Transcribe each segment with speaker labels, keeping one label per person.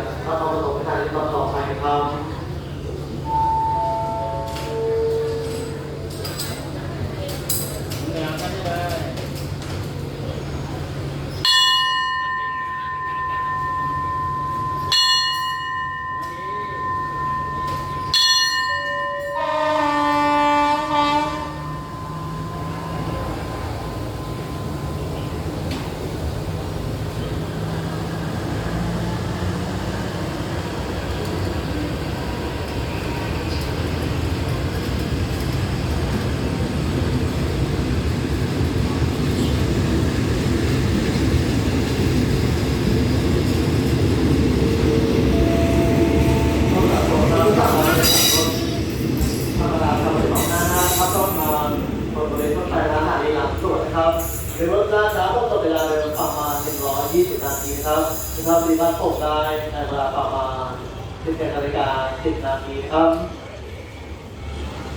Speaker 1: ปลาเดือนก็ต้องมาส่งที่สถานีต่อไปครับ
Speaker 2: งานก็ได้
Speaker 1: ต้องการส่งน้ำจากวันที่สองธรรมดาครับที่สองหน้าห้าครับต้องมา บริเวณต้นไทรสถานีหลังตรวจนะครับหรือว่าล่าช้าต้องต่อเวลาเดิมประมาณ120 นาทีครับนะครับปริมาณส่งได้ในเวลาประมาณ11นาฬิกา10นาทีครับ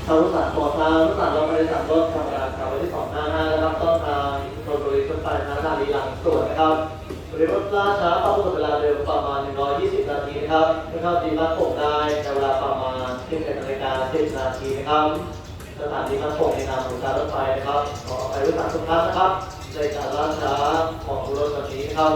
Speaker 1: ทางรถสารปอทางรถสารเราไม่ได้สั่งรถธรรมดาครับวันที่สองหน้าห้านะครับต้นทางชนบุรีต้นไปนะทางลีหลังตรวจนะครับบริรถล่าช้าต้องต่อเวลาเดิมประมาณ 120 นาทีนะครับนะครับดีมากส่งได้ในเวลาประมาณ11นาฬิกา10นาทีนะครับ ถานีขนส่งในนามของการรถไฟนะครับ ขอไปรู้จักสุกท่านนะครับในการล้าช้าของรถคันนี้ครับ